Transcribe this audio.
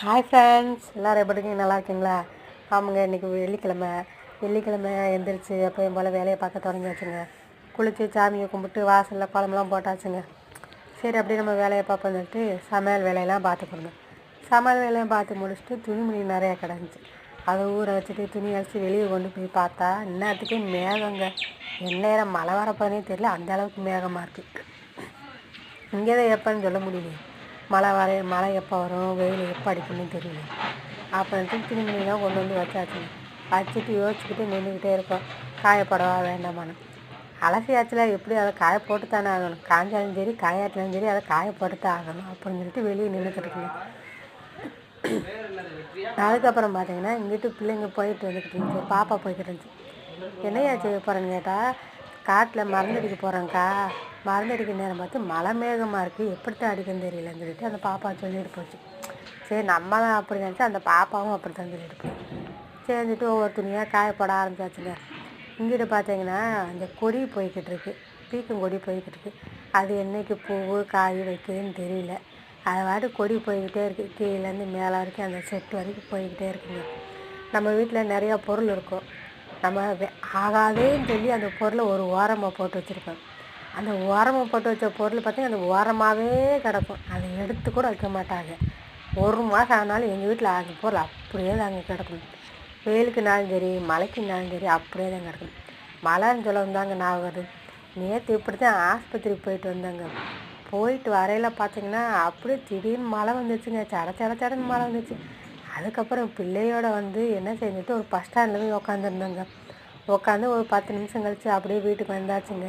Hi friends எல்லோரும் எப்படி இருக்கீங்க? நல்லா இருக்கீங்களா? ஆமாங்க இன்றைக்கி வெள்ளிக்கிழமை. வெள்ளிக்கிழமை எந்திரிச்சு எப்பயும் போல் வேலையை பார்க்க தொடங்கியாச்சுங்க. குளித்து சாமியை கும்பிட்டு வாசலில் குழம்புலாம் போட்டாச்சுங்க. சரி அப்படியே நம்ம வேலையை பார்ப்போம் சொல்லிட்டு சமையல் வேலையெல்லாம் பார்த்து போடணும் சமையல் வேலையும் பார்த்து முடிச்சுட்டு துணிமணி நிறையா கிடந்துச்சு. அதை ஊற வச்சுட்டு துணி அடிச்சு வெளியே கொண்டு போய் பார்த்தா இன்னத்துக்கு மேகங்க. எந்நேரம் மழை வரப்போனே தெரியல. அந்த அளவுக்கு மேகமாக இருக்குது இங்கே தான் எப்போன்னு சொல்ல முடியலையே. மழை வர மழை எப்போ வரும் வெயில் எப்போ அடிக்கும்னு தெரியல. அப்புறம் துணிமணிலாம் கொண்டு வந்து வச்சாச்சு வச்சுட்டு யோசிச்சுக்கிட்டு நின்றுக்கிட்டே இருக்கோம் காயப்படவா வேண்டாமான்னு. அலசியாச்சில் எப்படி அதை காய போட்டு தானே ஆகணும்? காஞ்சாலும் சரி காயாட்டிலும் சரி அதை காய போட்டு தான் ஆகணும் அப்படின்னு சொல்லிட்டு வெளியே நின்றுக்கிட்டு இருக்கேன் அதுக்கப்புறம் பார்த்தீங்கன்னா இங்கிட்டு பிள்ளைங்க போயிட்டு வந்துக்கிட்டு இருந்துச்சு. பாப்பா போய்கிட்டு இருந்துச்சு. என்னையா செய்ய போகிறேன்னு கேட்டால் காட்டில் மறந்துடிக்க போகிறேங்க்கா மருந்தடிக்க நேரம் பார்த்து மழை மேகமாக இருக்குது எப்படித்தான் அடிக்கன்னு தெரியலன்னு சொல்லிட்டு அந்த பாப்பா சொல்லிட்டு போச்சு. சரி நம்ம தான் அப்படி நினச்சா அந்த பாப்பாவும் அப்படி தான் சொல்லிட்டு போச்சு. சேர்ந்துட்டு ஒவ்வொரு துணியாக காயப்பட ஆரம்பிச்சாச்சுங்க. இங்கிட்டு பார்த்தீங்கன்னா அந்த கொடி போய்கிட்டு இருக்கு. பீக்கங்கொடி போய்கிட்டு இருக்கு. அது என்னைக்கு பூவு காய் வைக்குதுன்னு தெரியல. அது வாட்டு கொடி போய்கிட்டே இருக்குது கீழேருந்து மேலே வரைக்கும் அந்த செட்டு வரைக்கும் போய்கிட்டே இருக்குங்க. நம்ம வீட்டில் நிறையா பொருள் இருக்கும். நம்ம ஆகாதேன்னு சொல்லி அந்த பொருளை ஒரு ஓரமாக போட்டு வச்சுருக்கோம் அந்த ஓரமாக போட்டு வச்ச பொருள் பார்த்திங்கன்னா அந்த ஓரமாகவே கிடக்கும். அதை எடுத்து கூட வைக்க மாட்டாங்க. ஒரு மாதம் ஆனாலும் எங்கள் வீட்டில் அந்த பொருள் அப்படியே தாங்க கிடக்கும். வெயிலுக்குனாலும் சரி மழைக்குனாலும் சரி அப்படியே தான் கிடக்கும். மழைன்னு சொல்ல வந்தாங்க நான் வருது. நேற்று இப்படி தான் ஆஸ்பத்திரிக்கு போயிட்டு வந்தாங்க. போயிட்டு வரையில் பார்த்தீங்கன்னா அப்படியே திடீர்னு மழை வந்துச்சுங்க. சட சட சடன்னு மழை வந்துச்சு. அதுக்கப்புறம் பிள்ளையோட வந்து என்ன செஞ்சுட்டு ஒரு பஸ் ஸ்டாண்டில் போய் உட்காந்துருந்தாங்க உட்காந்து ஒரு பத்து நிமிஷம் கழித்து அப்படியே வீட்டுக்கு வந்தாச்சுங்க.